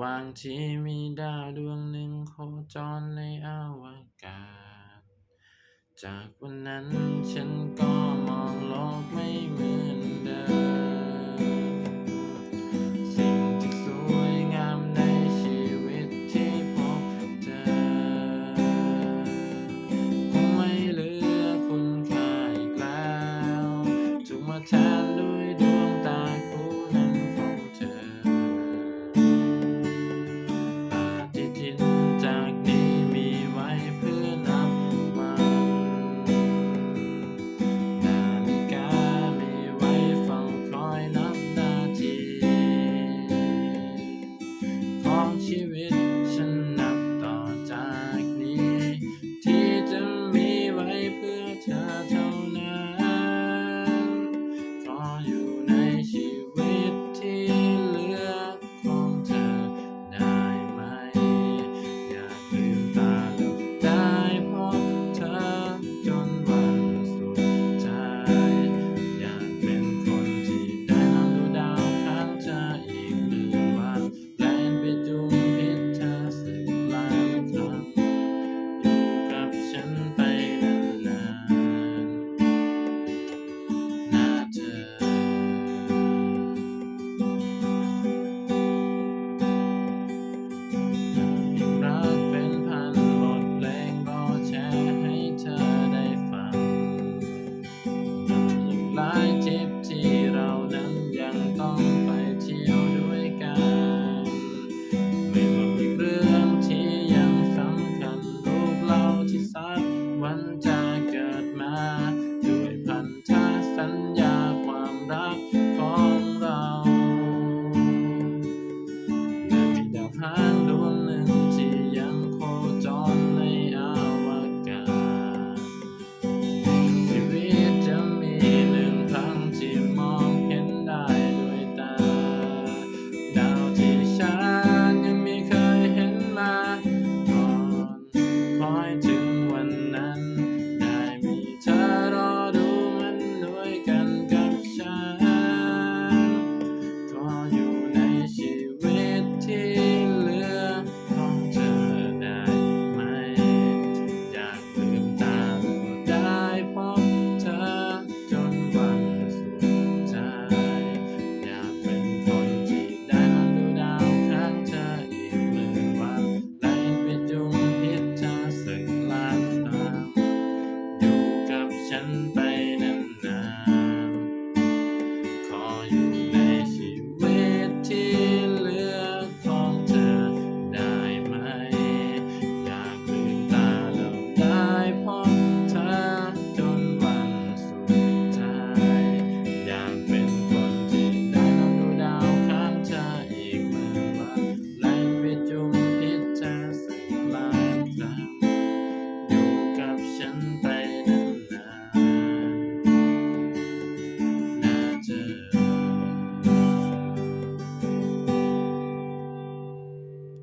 ว่างที่มีดาวดวงหนึ่งโคจรในอวกาศ จากวันนั้นฉันก็มองโลกไม่เหมือนเดิม cheering.